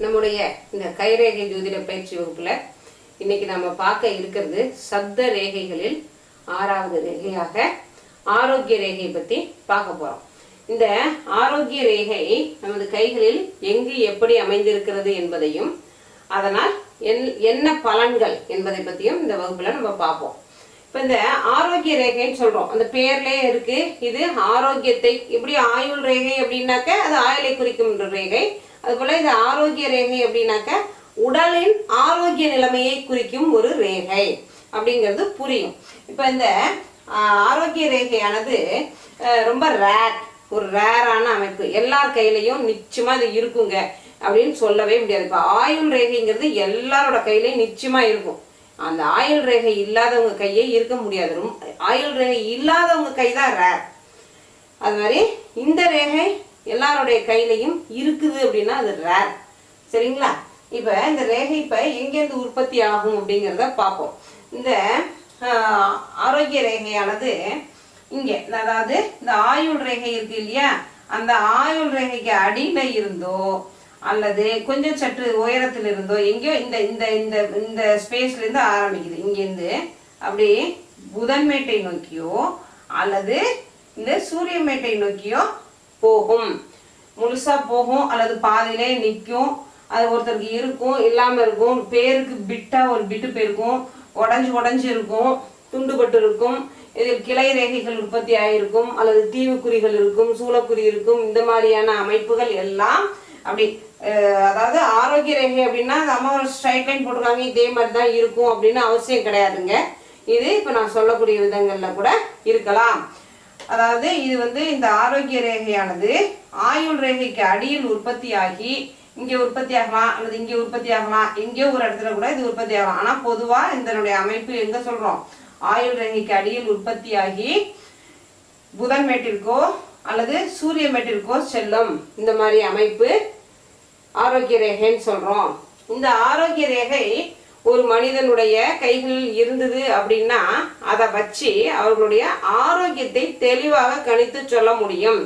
நம்முடைய இந்த கைரேகை ஜோதிட பயிற்சி வகுப்புல இன்னைக்கு நம்ம பார்க்க இருக்கிறது சப்த ரேகைகளில் ஆறாவது ரேகையாக ஆரோக்கிய ரேகை பத்தி பார்க்க போறோம். இந்த ஆரோக்கிய ரேகை நமது கைகளில் எங்கு எப்படி அமைந்திருக்கிறது என்பதையும் அதனால் என்- என்ன பலன்கள் என்பதை பத்தியும் இந்த வகுப்புல நம்ம பார்ப்போம். இப்ப இந்த ஆரோக்கிய ரேகைன்னு சொல்றோம். அந்த பேர்லயே இருக்கு. இது ஆரோக்கியத்தை இப்படி ஆயுள் ரேகை அப்படின்னாக்க அது ஆயுளை குறிக்கும் ரேகை. அதுபோல இது ஆரோக்கிய ரேகை அப்படின்னாக்க உடலின் ஆரோக்கிய நிலைமையை குறிக்கும் ஒரு ரேகை அப்படிங்கிறது புரியும். இப்ப இந்த ஆரோக்கிய ரேகையானது ரொம்ப ரேர் ஒரு ரேரான அமைப்பு. எல்லார் கையிலையும் நிச்சயமா இது இருக்குங்க அப்படின்னு சொல்லவே முடியாது. இப்ப ஆயுள் ரேகைங்கிறது எல்லாரோட கையிலையும் நிச்சயமா இருக்கும். அந்த ஆயுள் ரேகை இல்லாதவங்க கையே இருக்க முடியாது. ரொம்ப- ஆயுள் ரேகை இல்லாதவங்க கை தான் ரேர் அது மாதிரி இந்த ரேகை எல்லாருடைய கையிலையும் இருக்குது அப்படின்னா அது ரேர் சரிங்களா? இப்ப இந்த ரேகை இப்போ எங்கேருந்து உற்பத்தி ஆகும் அப்படிங்கிறத பார்ப்போம். இந்த ஆஹ், ஆரோக்கிய ரேகையானது இங்கே. அதாவது இந்த ஆயுள் ரேகை இருக்கு இல்லையா? அந்த ஆயுள் ரேகைக்கு அடியில் இருந்தோ அல்லது கொஞ்சம் சற்று உயரத்தில் இருந்தோ எங்கேயோ இந்த இந்த இந்த இந்த ஸ்பேஸ்ல இருந்து ஆரம்பிக்குது. இங்கேருந்து அப்படி புதன்மேட்டை நோக்கியோ அல்லது இந்த சூரியமேட்டை நோக்கியோ போகும். முழுசா போகும் அல்லது பாதியிலே நிற்கும். அது ஒருத்தருக்கு இருக்கும் இல்லாம இருக்கும். பேருக்கு பிட்டா ஒரு பிட்டு போயிருக்கும். உடஞ்சு உடஞ்சு இருக்கும். துண்டுபட்டு இருக்கும். இதில் கிளை ரேகைகள் உற்பத்தி ஆகிருக்கும் அல்லது தீவுக்குறிகள் இருக்கும் சூளக்குறி இருக்கும். இந்த மாதிரியான அமைப்புகள் எல்லாம் அப்படி அதாவது ஆரோக்கிய ரேகை அப்படின்னா நம்ம ஒரு ஸ்ட்ரைட் லைன் போட்டிருக்காங்க. இதே மாதிரி தான் இருக்கும் அப்படின்னு அவசியம் கிடையாதுங்க. இது இப்போ நான் சொல்லக்கூடிய விதங்கள்ல கூட இருக்கலாம். அதாவது இது வந்து இந்த ஆரோக்கிய ரேகையானது ஆயுள் ரேகைக்கு அடியில் உற்பத்தி ஆகி இங்கே உற்பத்தி ஆகலாம் அல்லது இங்கே உற்பத்தி ஆகலாம் எங்கேயோ ஒரு இடத்துல கூட இது உற்பத்தி ஆகலாம் ஆனால் பொதுவாக இதனுடைய அமைப்பு எங்கே சொல்கிறோம் ஆயுள் ரேகைக்கு அடியில் உற்பத்தி ஆகி புதன் மேட்டிற்கோ அல்லது சூரிய மேட்டிற்கோ செல்லும் இந்த மாதிரி அமைப்பு ஆரோக்கிய ரேகைன்னு சொல்கிறோம் இந்த ஆரோக்கிய ரேகை ஒரு மனிதனுடைய கைகளில் இருந்தது அப்படின்னா அதை வச்சு அவர்களுடைய ஆரோக்கியத்தை தெளிவாக கணித்து சொல்ல முடியும்.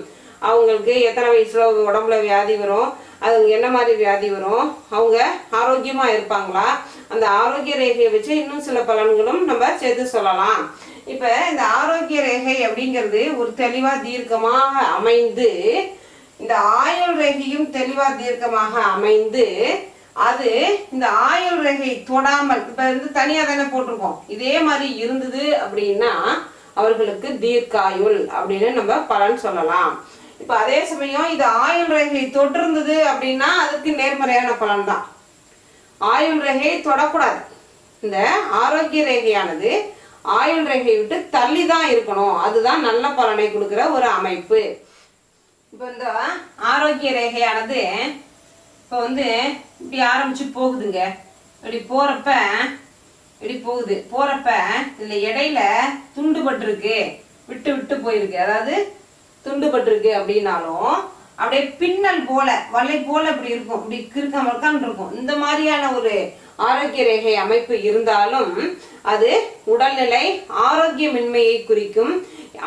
அவங்களுக்கு எத்தனை வயசுல உடம்புல வியாதி வரும் அது என்ன மாதிரி வியாதி வரும் அவங்க ஆரோக்கியமா இருப்பாங்களா? அந்த ஆரோக்கிய ரேகையை வச்சு இன்னும் சில பலன்களும் நம்ம சேர்த்து சொல்லலாம். இப்ப இந்த ஆரோக்கிய ரேகை அப்படிங்கிறது ஒரு தெளிவா தீர்க்கமாக அமைந்து இந்த ஆயுள் ரேகையும் தெளிவா தீர்க்கமாக அமைந்து அது இந்த ஆயுள் ரேகை தொடாமல் இப்ப வந்து தனியா தானே போட்டிருக்கோம். இதே மாதிரி இருந்தது அப்படின்னா அவர்களுக்கு தீர்க்காயுள் அப்படின்னு நம்ம பலன் சொல்லலாம். இப்ப அதே சமயம் இது ஆயுள் ரேகை தொட்டிருந்தது அப்படின்னா அதுக்கு நேர்மறையான பலன் தான். ஆயுள் ரேகையை தொடக்கூடாது. இந்த ஆரோக்கிய ரேகையானது ஆயுள் ரேகையை விட்டு தள்ளி தான் இருக்கணும். அதுதான் நல்ல பலனை கொடுக்குற ஒரு அமைப்பு. இப்போ இந்த ஆரோக்கிய ரேகையானது இப்போ வந்து இப்படி ஆரம்பிச்சு போகுதுங்க. இப்படி போறப்ப இப்படி போகுது. போறப்ப இதுல இடையில துண்டுபட்டிருக்கு விட்டு விட்டு போயிருக்கு. அதாவது துண்டுபட்டிருக்கு அப்படின்னாலும் அப்படியே பின்னல் போல வலை போல இப்படி இருக்கும். இப்படி கிருக்கம் மறுக்கான் இருக்கும். இந்த மாதிரியான ஒரு ஆரோக்கிய ரேகை அமைப்பு இருந்தாலும் அது உடல்நிலை ஆரோக்கியமின்மையை குறிக்கும்.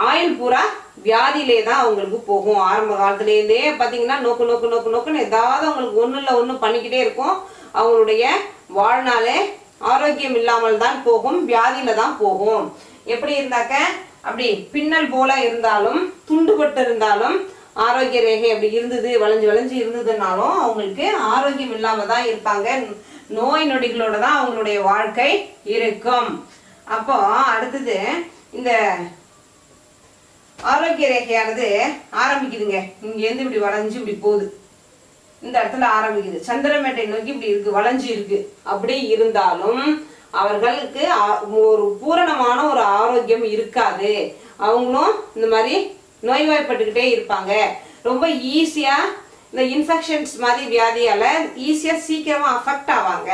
ஆயுள் பூரா வியாதியிலே தான் அவங்களுக்கு போகும். ஆரம்ப காலத்துலேருந்தே பார்த்தீங்கன்னா நோக்கு நோக்கு நோக்கு நோக்குன்னு ஏதாவது அவங்களுக்கு ஒன்றும் இல்லை ஒன்றும் பண்ணிக்கிட்டே இருக்கும். அவங்களுடைய வாழ்நாளே ஆரோக்கியம் இல்லாமல் தான் போகும் வியாதியில தான் போகும். எப்படி இருந்தாக்க அப்படி பின்னல் போல இருந்தாலும் துண்டுபட்டு இருந்தாலும் ஆரோக்கிய ரேகை அப்படி இருந்தது வளைஞ்சு வளைஞ்சு இருந்ததுனாலும் அவங்களுக்கு ஆரோக்கியம் இல்லாம தான் இருப்பாங்க. நோய் நொடிகளோட தான் அவங்களுடைய வாழ்க்கை இருக்கும். அப்போ அடுத்தது இந்த ஆரோக்கிய ரேகையானது ஆரம்பிக்குதுங்க. இங்கேருந்து இப்படி வளைஞ்சு இப்படி போகுது. இந்த இடத்துல ஆரம்பிக்குது. சந்திரமேட்டை நோக்கி இப்படி இருக்கு வளைஞ்சு இருக்கு. அப்படி இருந்தாலும் அவர்களுக்கு ஒரு பூரணமான ஒரு ஆரோக்கியம் இருக்காது. அவங்களும் இந்த மாதிரி நோய்வாய்ப்பட்டுக்கிட்டே இருப்பாங்க. ரொம்ப ஈஸியா இந்த இன்ஃபெக்ஷன்ஸ் மாதிரி வியாதியால ஈஸியா சீக்கிரமா அஃபெக்ட் ஆவாங்க.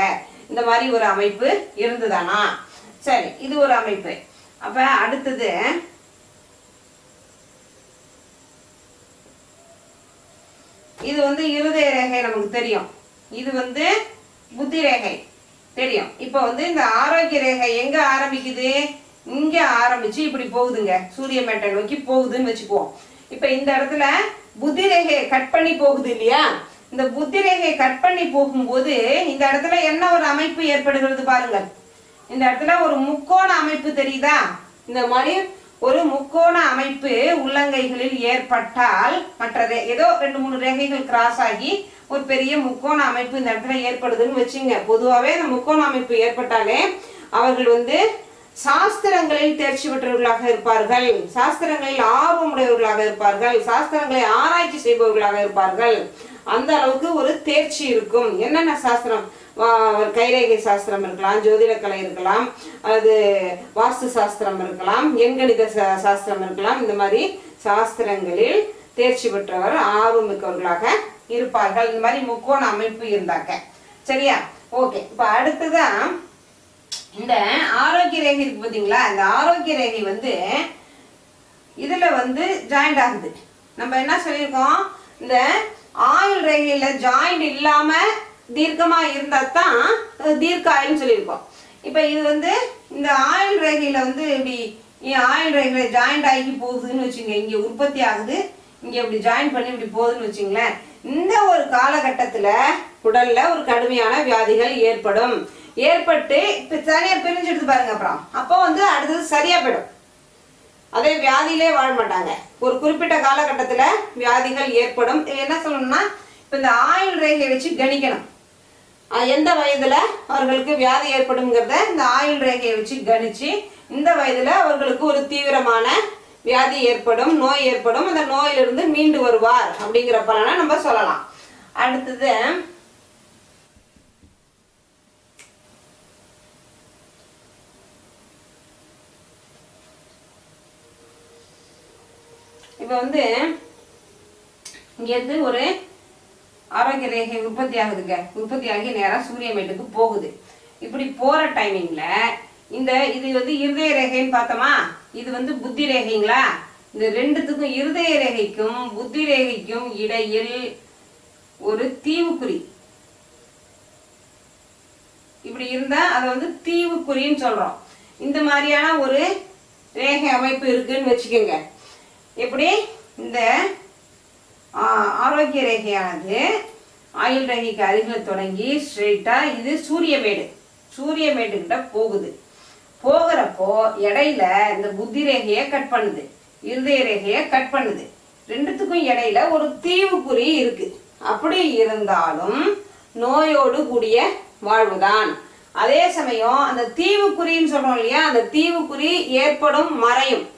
இந்த மாதிரி ஒரு அமைப்பு இருந்ததானா? சரி இது ஒரு அமைப்பு. அப்ப அடுத்தது இது வந்து இருதய ரேகை நமக்கு தெரியும். இது வந்து புத்தி ரேகை தெரியும். இப்போ வந்து இந்த ஆரோக்கிய ரேகை எங்க ஆரம்பிக்குது? இங்க ஆரம்பிச்சு இப்படி போகுதுங்க. சூரிய மேட்டை நோக்கி போகுதுன்னு வச்சுக்குவோம். இப்போ இந்த இடத்துல புத்தி ரேகையை கட் பண்ணி போகுது இல்லையா? இந்த புத்தி ரேகையை கட் பண்ணி போகும்போது இந்த இடத்துல என்ன ஒரு அமைப்பு ஏற்படுகிறது பாருங்கள். இந்த இடத்துல ஒரு முக்கோண அமைப்பு தெரியுதா? இந்த மாதிரி ஒரு முக்கோண அமைப்பு உள்ளங்கைகளில் ஏற்பட்டால் மற்ற ஏதோ ரெண்டு மூணு ரேகைகள் கிராஸ் ஆகி ஒரு பெரிய முக்கோண அமைப்பு இந்த இடத்துல ஏற்படுதுன்னு வச்சுங்க. பொதுவாகவே இந்த முக்கோண அமைப்பு ஏற்பட்டாலே அவர்கள் வந்து சாஸ்திரங்களில் தேர்ச்சி பெற்றவர்களாக இருப்பார்கள். சாஸ்திரங்களில் ஆர்வமுடையவர்களாக இருப்பார்கள். சாஸ்திரங்களை ஆராய்ச்சி செய்பவர்களாக இருப்பார்கள். அந்த அளவுக்கு ஒரு தேர்ச்சி இருக்கும். என்னென்ன சாஸ்திரம்? கைரேகை சாஸ்திரம் இருக்கலாம் ஜோதிடக்கலை இருக்கலாம் அது வாஸ்து சாஸ்திரம் இருக்கலாம் எண்கணித சா- சாஸ்திரம் இருக்கலாம். இந்த மாதிரி சாஸ்திரங்களில் தேர்ச்சி பெற்றவர் ஆர்வமிக்கவர்களாக இருப்பார்கள். இந்த மாதிரி முக்கோண அமைப்பு இருந்தாக்க. சரியா? ஓகே. இப்போ அடுத்ததான் இந்த ஆரோக்கிய ரேகை இருக்கு பார்த்தீங்களா இந்த ஆரோக்கிய ரேகை வந்து இதுல வந்து ஜாயிண்ட் ஆகுது. நம்ம என்ன சொல்லியிருக்கோம்? இந்த ஆயுள் ரேகையில ஜாயிண்ட் இல்லாம தீர்க்கமாக இருந்தால் தான் தீர்க்க ஆயில்னு சொல்லியிருக்கோம். இப்போ இது வந்து இந்த ஆயுள் ரேகையில் வந்து இப்படி ஆயில் ஆயுள் ஜாயிண்ட் ஆகி போகுதுன்னு வச்சுங்க இங்கே உற்பத்தி ஆகுது இங்கே இப்படி ஜாயின் பண்ணி இப்படி போகுதுன்னு வச்சுங்களேன். இந்த ஒரு காலகட்டத்தில் உடலில் ஒரு கடுமையான வியாதிகள் ஏற்படும். ஏற்பட்டு இப்போ சரியாக பிரிஞ்சு எடுத்து பாருங்க அப்புறம். அப்போ வந்து அடுத்தது சரியாக போயிடும் அதே வியாதியிலே வாழ மாட்டாங்க. ஒரு குறிப்பிட்ட காலகட்டத்தில் வியாதிகள் ஏற்படும். என்ன சொல்லணும்னா இப்போ இந்த ஆயுள் ரேகையை வச்சு கணிக்கணும். எந்த வயதுல அவர்களுக்கு வியாதி ஏற்படுங்கிறத இந்த ஆயுள் ரேகையை வச்சு கணிச்சு இந்த வயதுல அவர்களுக்கு ஒரு தீவிரமான வியாதி ஏற்படும் நோய் ஏற்படும். அந்த நோயிலிருந்து மீண்டு வருவார் அப்படிங்கிற பலனை நம்ம சொல்லலாம். அடுத்தது இப்போ வந்து இங்கேருந்து ஒரு ஆரோக்கிய ரேகை உற்பத்தி ஆகுதுங்க. உற்பத்தி ஆகி நேராக சூரியமேட்டுக்கு போகுது. இப்படி போகிற டைமிங்கில் இந்த இது வந்து இருதய ரேகைன்னு பார்த்தோமா? இது வந்து புத்தி ரேகைங்களா? இந்த ரெண்டுத்துக்கும் இருதய ரேகைக்கும் புத்தி ரேகைக்கும் இடையில் ஒரு தீவுக்குறி. இப்படி இருந்தால் அதை வந்து தீவுக்குறின்னு சொல்கிறோம் இந்த மாதிரியான ஒரு ரேகை அமைப்பு இருக்குன்னு வச்சுக்கோங்க. எப்படி? இந்த ஆரோக்கிய ரேகையானது. ஆயுள் ரேகைக்கு அருகில் தொடங்கி ஸ்ட்ரெயிட்டாக இது சூரியமேடு சூரியமேடுகிட்ட போகுது. போகிறப்போ இடையில இந்த புத்தி ரேகையை கட் பண்ணுது. இருதய ரேகையை கட் பண்ணுது. ரெண்டுத்துக்கும் இடையில ஒரு தீவுக்குறி இருக்கு. அப்படி இருந்தாலும் நோயோடு கூடிய வாழ்வுதான். அதே சமயம் அந்த தீவுக்குறின்னு சொல்றோம் இல்லையா? அந்த தீவுக்குறி ஏற்படும் மறையும்.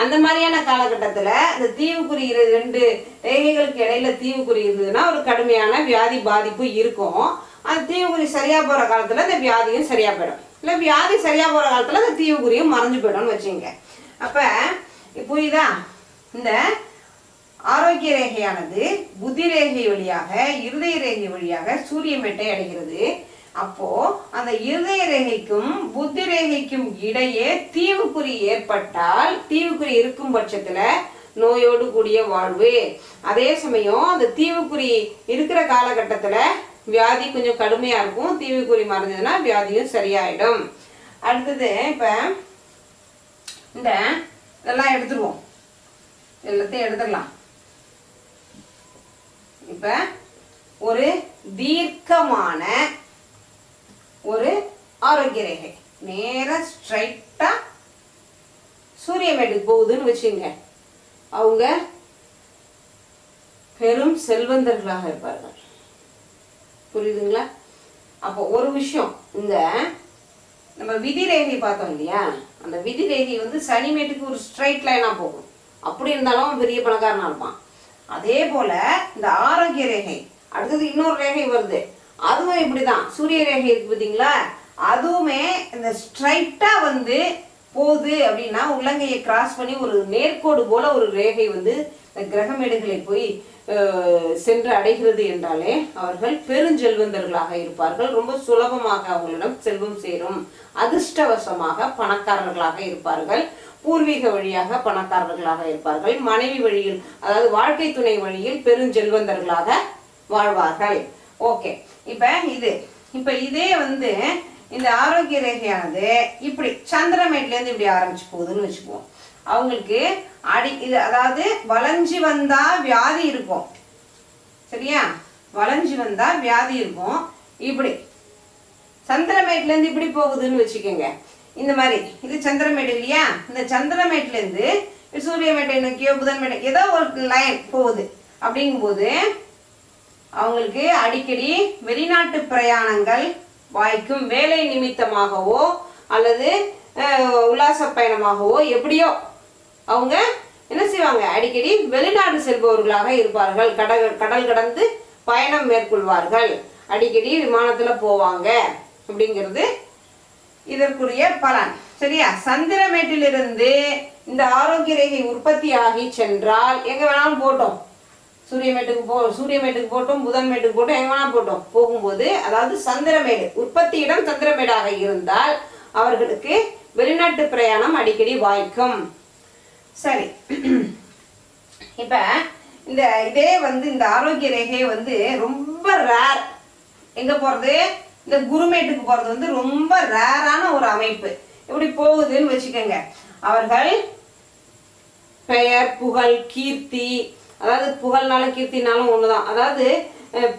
அந்த மாதிரியான காலகட்டத்தில் அந்த தீவுக்குறி ரெண்டு ரேகைகளுக்கு இடையில தீவுக்குறி இருந்ததுன்னா ஒரு கடுமையான வியாதி பாதிப்பு இருக்கும். அந்த தீவுக்குறி சரியாக போகிற காலத்தில் அந்த வியாதியும் சரியாக போயிடும். இல்லை வியாதி சரியாக போகிற காலத்தில் அந்த தீவுக்குறியும் மறைஞ்சு போயிடும்னு வச்சுங்க அப்ப புரியுதா? இந்த ஆரோக்கிய ரேகையானது புத்தி ரேகை வழியாக இருதய ரேகை வழியாக சூரியமேட்டை அடைகிறது. அப்போ அந்த இருதய ரேகைக்கும் புத்தி ரேகைக்கும் இடையே தீவுக்குறி ஏற்பட்டால் தீவுக்குறி இருக்கும் பட்சத்துல நோயோடு கூடிய வாழ்வு. அதே சமயம் அந்த தீவுக்குறி இருக்கிற காலகட்டத்துல வியாதி கொஞ்சம் கடுமையா இருக்கும். தீவுக்குறி மறைஞ்சதுன்னா வியாதியும் சரியாயிடும். அடுத்தது இப்ப இந்த இதெல்லாம் எடுத்துருவோம். எல்லாத்தையும் எடுத்துடலாம். இப்ப ஒரு தீர்க்கமான ஒரு ஆரோக்கிய ரேகை. நேரா ஸ்ட்ரைட்டா சூரியமேட்டுக்கு போகுதுன்னு வச்சுங்க அவங்க பெரும் செல்வந்தர்களாக இருப்பார்கள். புரியுதுங்களா? அப்போ ஒரு விஷயம் இந்த நம்ம விதி ரேகை பார்த்தோம் இல்லையா? அந்த விதி ரேகை வந்து சனிமேட்டுக்கு ஒரு ஸ்ட்ரைட் லைனா போகும். அப்படி இருந்தாலும் அவன் பெரிய பணக்காரனா இருப்பான். அதே போல இந்த ஆரோக்கிய ரேகை அடுத்தது இன்னொரு ரேகை வருது. அதுவும் இப்படிதான். சூரிய ரேகை இருக்கு பார்த்தீங்களா அதுவுமே இந்த ஸ்ட்ரைட்டா வந்து போகுது அப்படின்னா உள்ளங்கையை கிராஸ் பண்ணி ஒரு நேர்கோடு போல ஒரு ரேகை வந்து இந்த கிரகமேடுகளை போய் அஹ், சென்று அடைகிறது என்றாலே அவர்கள் பெருஞ்செல்வந்தர்களாக இருப்பார்கள். ரொம்ப சுலபமாக அவங்களிடம் செல்வம் சேரும். அதிர்ஷ்டவசமாக பணக்காரர்களாக இருப்பார்கள். பூர்வீக வழியாக பணக்காரர்களாக இருப்பார்கள். மனைவி வழியில் அதாவது வாழ்க்கை துணை வழியில் பெருஞ்செல்வந்தர்களாக வாழ்வார்கள். ஓகே. இப்போ இது. இப்போ இதே வந்து இந்த ஆரோக்கிய ரேகையானது இப்படி சந்திரமேட்லேருந்து இப்படி ஆரம்பிச்சு போகுதுன்னு வச்சுக்குவோம். அவங்களுக்கு அடி இது அதாவது வளைஞ்சு வந்தா வியாதி இருக்கும். சரியா? வளைஞ்சு வந்தா வியாதி இருக்கும். இப்படி. சந்திரமேட்லேருந்து இப்படி போகுதுன்னு வச்சுக்கோங்க. இந்த மாதிரி. இது சந்திரமேடு இல்லையா? இந்த சந்திரமேட்லேருந்து சூரியமேட்டை நோக்கியோ புதன்மேட்டை ஏதோ ஒரு லைன் போகுது. அப்படிங்கும்போது அவங்களுக்கு அடிக்கடி வெளிநாட்டு பிரயாணங்கள் வாய்க்கும் வேலை நிமித்தமாகவோ அல்லது உல்லாச பயணமாகவோ எப்படியோ அவங்க என்ன செய்வாங்க? அடிக்கடி வெளிநாடு செல்பவர்களாக இருப்பார்கள். கடல் கடல் கடந்து பயணம் மேற்கொள்வார்கள். அடிக்கடி விமானத்துல போவாங்க. அப்படிங்கிறது இதற்குரிய பலன். சரியா? சந்திரமேட்டிலிருந்து இந்த ஆரோக்கிய ரேகை உற்பத்தி ஆகி சென்றால் எங்க வேணாலும் போட்டோம் சூரியமேட்டுக்கு போ சூரியமேட்டுக்கு போட்டோம் புதன்மேட்டுக்கு போட்டோம் எங்க போட்டோம். போகும்போது அதாவது சந்திரமேடு உற்பத்தி இடம் சந்திரமேடாக இருந்தால் அவர்களுக்கு வெளிநாட்டு பிரயாணம் அடிக்கடி வாய்க்கும். சரி. இப்ப இந்த இதே வந்து இந்த ஆரோக்கிய ரேகை வந்து ரொம்ப ரேர் எங்க போறது? இந்த குருமேட்டுக்கு போறது வந்து ரொம்ப ரேரான ஒரு அமைப்பு. இப்படி போகுதுன்னு வச்சுக்கோங்க. அவர்கள் பெயர் புகழ் கீர்த்தி அதாவது புகழ்னாலும் கீர்த்தினாலும் ஒண்ணுதான். அதாவது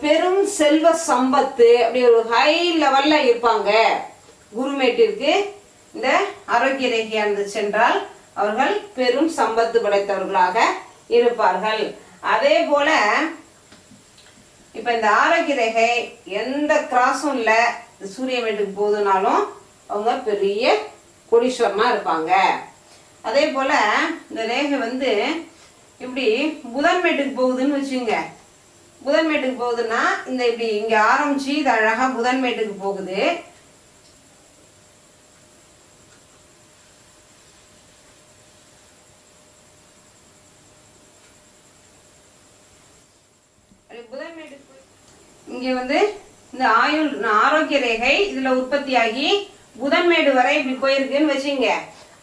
பெரும் செல்வ சம்பத்து அப்படி ஒரு ஹை லெவல்ல இருப்பாங்க. குருமேட்டிற்கு இந்த ஆரோக்கிய ரேகையானது சென்றால் அவர்கள் பெரும் சம்பத்து படைத்தவர்களாக இருப்பார்கள். அதே போல இப்ப இந்த ஆரோக்கிய ரேகை எந்த கிராஸும் இல்ல சூரிய வீட்டுக்கு போகுதுனாலும் அவங்க பெரிய கோடீஸ்வரனா இருப்பாங்க. அதே போல இந்த ரேகை வந்து இப்படி புதன் மேட்டுக்கு போகுதுன்னு வச்சுங்க புதன் மேட்டுக்கு போகுதுன்னா இந்த இப்படி இங்க ஆரம்பிச்சு இது அழகா புதன் மேட்டுக்கு போகுது. புதன் மேட்டுக்கு இங்க வந்து இந்த ஆயுள் ஆரோக்கிய ரேகை இதுல உற்பத்தியாகி புதன்மேடு வரை இப்படி போயிருக்குன்னு வச்சுங்க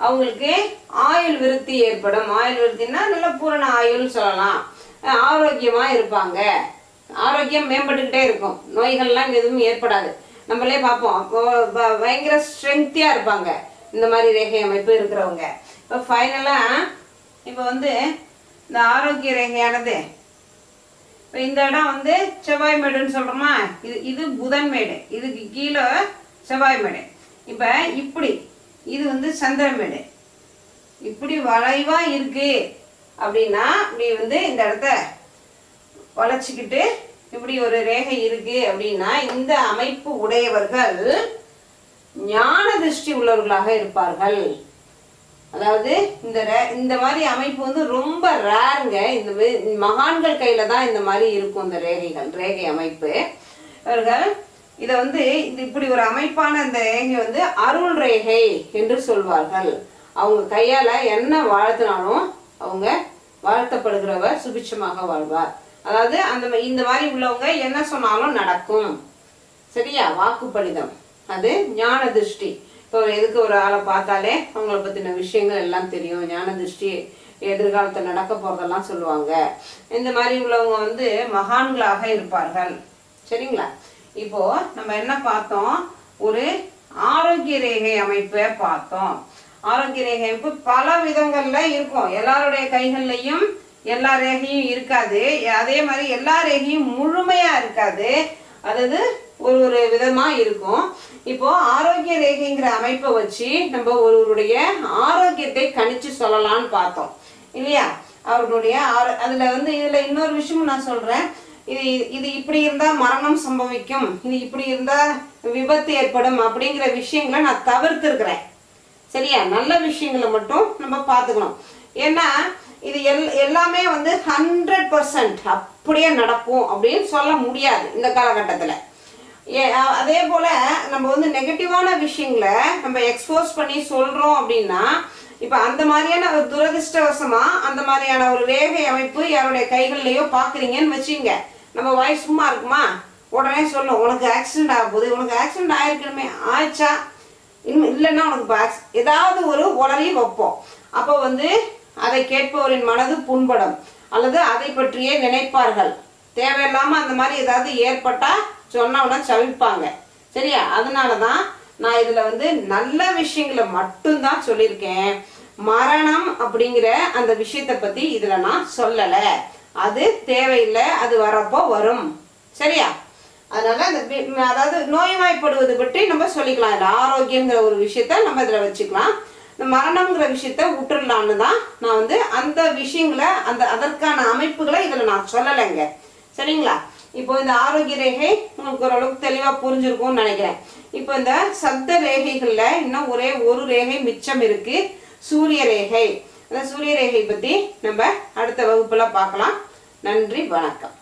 அவங்களுக்கு ஆயுள் விருத்தி ஏற்படும். ஆயுள் விருத்தின்னா நல்ல பூரண ஆயுள் சொல்லலாம். ஆரோக்கியமாக ஆரோக்கியமா இருப்பாங்க. ஆரோக்கியம் மேம்பட்டுக்கிட்டே இருக்கும். நோய்கள்லாம் எதுவும் ஏற்படாது. நம்மளே பார்ப்போம். அப்போ பயங்கர ஸ்ட்ரென்த்தியா இருப்பாங்க. இந்த மாதிரி ரேகை அமைப்பு இருக்கிறவங்க. இப்போ ஃபைனலாக இப்போ வந்து இந்த ஆரோக்கிய ரேகையானது. இப்போ இந்த இடம் வந்து செவ்வாய் மேடுன்னு சொல்கிறோமா இது இது புதன் மேடு. இதுக்கு கீழே செவ்வாய் மேடு. இப்போ இப்படி இது வந்து சந்திரமேடு இப்படி வளைவா இருக்கு அப்படின்னா இப்படி வந்து இந்த இடத்த வளைச்சிக்கிட்டு இப்படி ஒரு ரேகை இருக்கு அப்படின்னா இந்த அமைப்பு உடையவர்கள் ஞான திருஷ்டி உள்ளவர்களாக இருப்பார்கள். அதாவது இந்த ரே- இந்த மாதிரி அமைப்பு வந்து ரொம்ப ரேருங்க இந்த மகான்கள் கையில தான் இந்த மாதிரி இருக்கும் இந்த ரேகைகள் ரேகை அமைப்பு. அவர்கள் இதை வந்து இது இப்படி ஒரு அமைப்பான இந்த ரேகை வந்து அருள் ரேகை என்று சொல்வார்கள். அவங்க கையால என்ன வாழ்த்தினாலும் அவங்க வாழ்த்தப்படுகிறவர் சுபிட்சமாக வாழ்வார். அதாவது அந்த இந்த மாதிரி உள்ளவங்க என்ன சொன்னாலும் நடக்கும். சரியா? வாக்குப்பளிதம். அது ஞான திருஷ்டி. இப்போ எதுக்கு ஒரு ஆளை பார்த்தாலே அவங்கள பத்தின விஷயங்கள் எல்லாம் தெரியும். ஞான திருஷ்டி எதிர்காலத்தில் நடக்க போறதெல்லாம் சொல்லுவாங்க. இந்த மாதிரி உள்ளவங்க வந்து மகான்களாக இருப்பார்கள். சரிங்களா? இப்போ நம்ம என்ன பார்த்தோம்? ஒரு ஆரோக்கிய ரேகை அமைப்பை பார்த்தோம். ஆரோக்கிய ரேகை அமைப்பு பல விதங்கள்ல இருக்கும். எல்லாருடைய கைகள்லையும் எல்லா ரேகையும் இருக்காது. அதே மாதிரி எல்லா ரேகையும் முழுமையா இருக்காது. அதாவது ஒரு ஒரு விதமா இருக்கும். இப்போ ஆரோக்கிய ரேகைங்கிற அமைப்பை வச்சு நம்ம ஒருவருடைய ஆரோக்கியத்தை கணிச்சு சொல்லலாம்னு பார்த்தோம். இல்லையா? அவர்களுடைய ஆரோ அதுல வந்து இதுல இன்னொரு விஷயமும் நான் சொல்றேன். இது இது இப்படி இருந்தால் மரணம் சம்பவிக்கும். இது இப்படி இருந்தால் விபத்து ஏற்படும் அப்படிங்கிற விஷயங்களை நான் தவிர்த்துருக்கிறேன். சரியா? நல்ல விஷயங்களை மட்டும் நம்ம பார்த்துக்கணும். ஏன்னா இது எல் எல்லாமே வந்து ஹண்ட்ரட் பர்சன்ட் அப்படியே நடக்கும் அப்படின்னு சொல்ல முடியாது இந்த காலகட்டத்தில். ஏ அதே போல் நம்ம வந்து நெகட்டிவான விஷயங்களை நம்ம எக்ஸ்போஸ் பண்ணி சொல்கிறோம் அப்படின்னா இப்ப அந்த மாதிரியான ஒரு துரதிருஷ்டவசமா அந்த மாதிரியான ஒரு ரேகை அமைப்பு யாருடைய கைகள்லயோ பாக்குறீங்கன்னு வச்சுங்க நம்ம வாய் சும்மா இருக்குமா? உடனே சொல்லும் உனக்கு ஆக்சிடென்ட் ஆக போகுது உனக்கு ஆக்சிடென்ட் ஆயிருக்கணுமே ஆச்சா இன்னும் இல்லைன்னா உனக்கு ஏதாவது ஒரு உளறி வைப்போம். அப்போ வந்து அதை கேட்பவரின் மனது புண்படும். அல்லது அதை பற்றியே நினைப்பார்கள். தேவையில்லாமல் அந்த மாதிரி ஏதாவது ஏற்பட்டா உடனே சவிப்பாங்க. சரியா? அதனால தான் நான் இதில் வந்து நல்ல விஷயங்களை மட்டும்தான் சொல்லியிருக்கேன். மரணம் அப்படிங்கிற அந்த விஷயத்தை பற்றி இதில் நான் சொல்லலை. அது தேவையில்லை அது வரப்போ வரும். சரியா? அதனால அந்த அதாவது நோய்வாய்ப்படுவது பற்றி நம்ம சொல்லிக்கலாம். இல்லை ஆரோக்கியங்கிற ஒரு விஷயத்த நம்ம இதில் வச்சுக்கலாம். இந்த மரணம்ங்கிற விஷயத்த விட்டுடலான்னு தான் நான் வந்து அந்த விஷயங்களை அந்த அதற்கான அமைப்புகளை இதில் நான் சொல்லலைங்க. சரிங்களா? இப்போ இந்த ஆரோக்கிய ரேகை உங்களுக்கு ஓரளவுக்கு தெளிவாக புரிஞ்சிருக்கும்னு நினைக்கிறேன். இப்போ இந்த சப்த ரேகைகளில் இன்னும் ஒரே ஒரு ரேகை மிச்சம் இருக்கு. சூரிய ரேகை. அந்த சூரிய ரேகை பற்றி நம்ம அடுத்த வகுப்பில் பார்க்கலாம். நன்றி வணக்கம்.